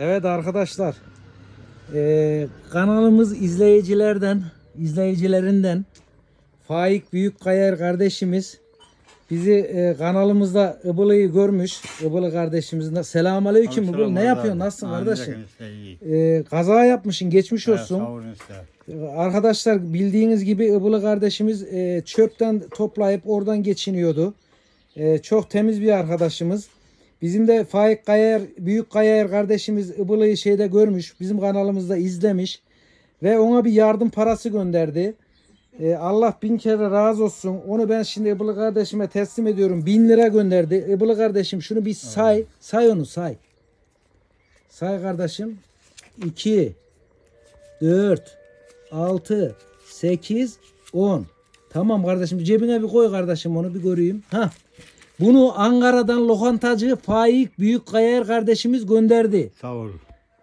Evet arkadaşlar. eee, kanalımız izleyicilerden, izleyicilerinden Faik Büyükkayar kardeşimiz bizi eee, kanalımızda Ibılı'yı görmüş. Ibılı kardeşimizin de. Selamun aleyküm Ibılı. Ne yapıyorsun? Nasılsın kardeşim? Eee, kaza yapmışsın. Geçmiş olsun. İşte. Arkadaşlar bildiğiniz gibi Ibılı kardeşimiz e, çöpten toplayıp oradan geçiniyordu. E, çok temiz bir arkadaşımız. Bizim de Faik Kayar, Büyük Kayar kardeşimiz Ibılı'yı şeyde görmüş. Bizim kanalımızda izlemiş. Ve ona bir yardım parası gönderdi. E, Allah bin kere razı olsun. Onu ben şimdi Ibılı kardeşime teslim ediyorum. Bin lira gönderdi. Ibılı kardeşim şunu bir say. Say onu say. Say kardeşim. 2 4 6 8 10 Tamam kardeşim cebine bir koy kardeşim onu bir göreyim. Ha. Bunu Ankara'dan lokantacı Faik Büyükkayar kardeşimiz gönderdi. Sağ ol.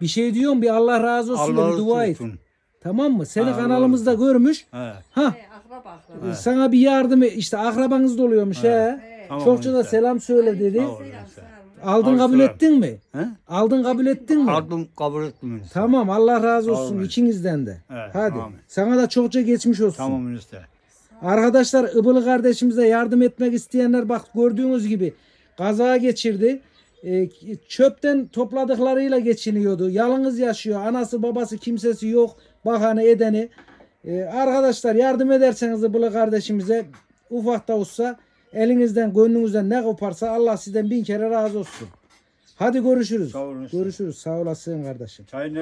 Bir şey diyorum bir Allah razı olsun da Allah bir dua et. Tamam mı? Seni Allah kanalımızda görmüş. He. Ha. Akraba akraba. Sana bir yardım işte akrabanız da oluyormuş he. Tamam Çokça da selam söyle dedi. Sağ ol işte. Aldın Al kabul selam. ettin mi? He? Aldın kabul ettin mi? Aldım kabul ettim. Tamam Allah razı olsun olun. ikinizden de. Evet, Hadi. tamam. Sana da çokça geçmiş olsun. Tamam işte. Arkadaşlar Ibılı kardeşimize yardım etmek isteyenler bak gördüğünüz gibi kaza geçirdi. Ee, çöpten topladıklarıyla geçiniyordu. Yalnız yaşıyor. Anası babası kimsesi yok. Bakanı edeni. Ee, arkadaşlar yardım ederseniz Ibılı kardeşimize ufak da olsa elinizden gönlünüzden ne koparsa Allah sizden bin kere razı olsun. Hadi görüşürüz. Sağ olun. Görüşürüz. Sağ olasın kardeşim. Çay ne